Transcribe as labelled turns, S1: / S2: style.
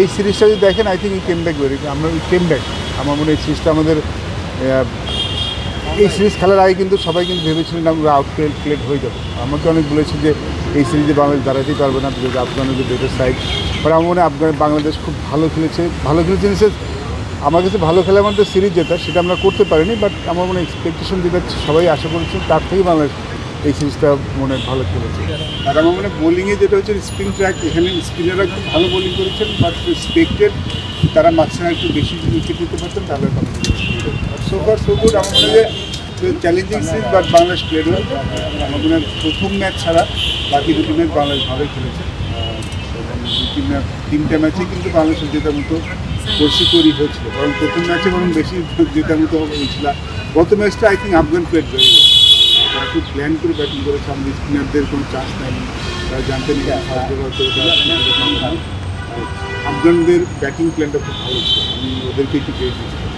S1: এই সিরিজটা যদি দেখেন I think we came back very আমরা কেম ব্যাক আমার মনে এই সিরিজটা আমাদের এই সিরিজ খেলার আগে কিন্তু সবাই কিন্তু ভেবেছিলেন আমরা আউট প্লেড হয়ে যাব। আমাকে অনেক বলেছে যে এই সিরিজে বাংলাদেশ দাঁড়াতেই পারবে না বিকজ আফগানের বেটার সাইড বাট আমার মনে আফগান বাংলাদেশ খুব ভালো খেলেছে। ভালো খেলেছে sense, আমার কাছে ভালো খেলার মধ্যে সিরিজ জেতা সেটা আমরা করতে পারিনি বাট আমার মনে এক্সপেকটেশন যেটা সবাই আশা করেছিল তার থেকেই বাংলাদেশ এই সিরিজটা মনে হয় ভালো খেলেছে। আর আমার মনে বোলিংয়ে যেটা হচ্ছে স্পিন ট্র্যাক এখানে স্পিনাররা খুব ভালো বোলিং করেছেন বাট রেসপেক্টেড তারা মাঝখানে একটু বেশি উইকেট নিতে পারতেন, তাহলে সো ফার সো গুড আমার মনে হয় challenging series but Bangladesh played well আমার মনে হয় প্রথম ম্যাচ ছাড়া বাকি দুটি ম্যাচ বাংলাদেশ ভালোই খেলেছে। তিনটা ম্যাচে কিন্তু বাংলাদেশের জেতার মতো পরিস্থিতি তৈরি হয়েছিল। কারণ প্রথম ম্যাচে বরং বেশি জেতার মতো হয়েছিল। গত ম্যাচটা I think Afghan very well তারা খুব প্ল্যান করে ব্যাটিং করেছে আমাদের স্পিনারদের কোনো চান্স নেয়নি তারা জানতেন যে সাহায্য করতে আফগানদের ব্যাটিং প্ল্যানটা খুব ভালো ছিল আমি ওদেরকে একটু পেয়ে দিয়েছি